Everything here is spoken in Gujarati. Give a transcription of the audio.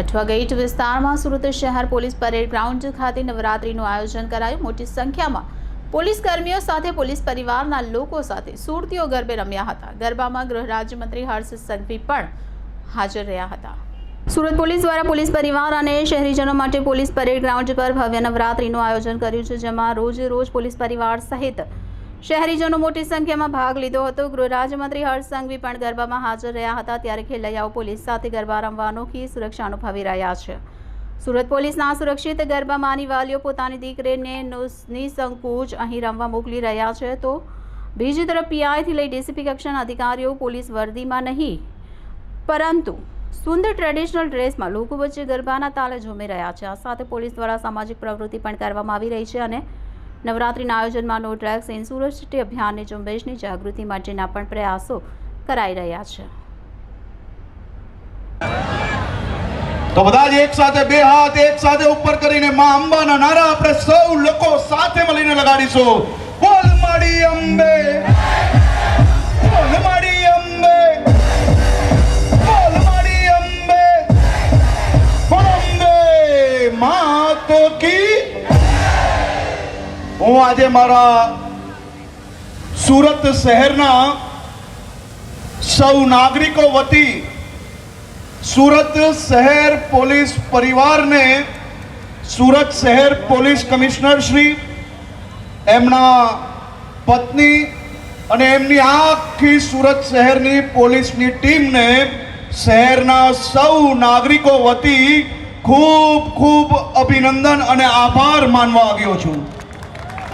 અઠવા ગેટ વિસ્તારમાં સુરત શહેર પોલીસ પરેડ ગ્રાઉન્ડ ખાતે નવરાત્રીનું આયોજન કરાયું. મોટી સંખ્યામાં પોલીસ કર્મીઓ સાથે પોલીસ પરિવારના લોકો સાથે સુરતીઓ ગરબે રમ્યા હતા. ગરબામાં ગૃહ રાજ્યમંત્રી હર્ષ સંઘવી પણ હાજર રહ્યા હતા. સુરત પોલીસ દ્વારા પોલીસ પરિવાર અને શહેરીજનો માટે પોલીસ પરેડ ગ્રાઉન્ડ પર ભવ્ય નવરાત્રીનું આયોજન કર્યું છે, જેમાં રોજ રોજ પોલીસ પરિવાર સહિત શહેરીજનો મોટી સંખ્યામાં ભાગ લીધો હતો. ગૃહ રાજ્યમંત્રી હર્ષ સંઘવી પણ ગરબામાં હાજર રહ્યા હતા ત્યારે ખેલૈયાઓ પોલીસ સાથે ગરબા રમવા અનોખી સુરક્ષા અનુભવી રહ્યા છે. સુરત પોલીસના સુરક્ષિત ગરબા માની વાલીઓ પોતાની દીકરીને નુસ- નિસંકોચ અહીં રમવા મોકલી રહ્યા છે. તો બીજી તરફ પીઆઈથી લઈ ડીસીપી કક્ષાના અધિકારીઓ પોલીસ વર્દીમાં નહીં. પરંતુ સુંદર ટ્રેડિશનલ ડ્રેસમાં લોકો વચ્ચે ગરબાના તાલે ઝૂમી રહ્યા છે. આ સાથે પોલીસ દ્વારા સામાજિક પ્રવૃત્તિ પણ કરવામાં આવી રહી છે અને નવરાત્રિના આયોજનમાં નો ડ્રગ્સ સુરત સિટી અભિયાનની ઝુંબેશની જાગૃતિ માટેના પણ પ્રયાસો કરાઈ રહ્યા છે. તો બધા જ એક સાથે બે હાથ એક સાથે ઉપર કરીને માં અંબાના નારા આપણે સૌ લોકો સાથે મળીને લગાડીશું. બોલ માડી અંબે. બોલ અંબે. અંબે. અંબે. માત કી હું આજે મારા સુરત શહેરના સૌ નાગરિકો વતી સુરત શહેર પોલીસ પરિવારને સુરત શહેર પોલીસ કમિશનર શ્રી, એમના પત્ની અને એમની આખી સુરત શહેરની પોલીસની ટીમને શહેરના સૌ નાગરિકો વતી ખૂબ ખૂબ અભિનંદન અને આભાર માનવા આવ્યો છું.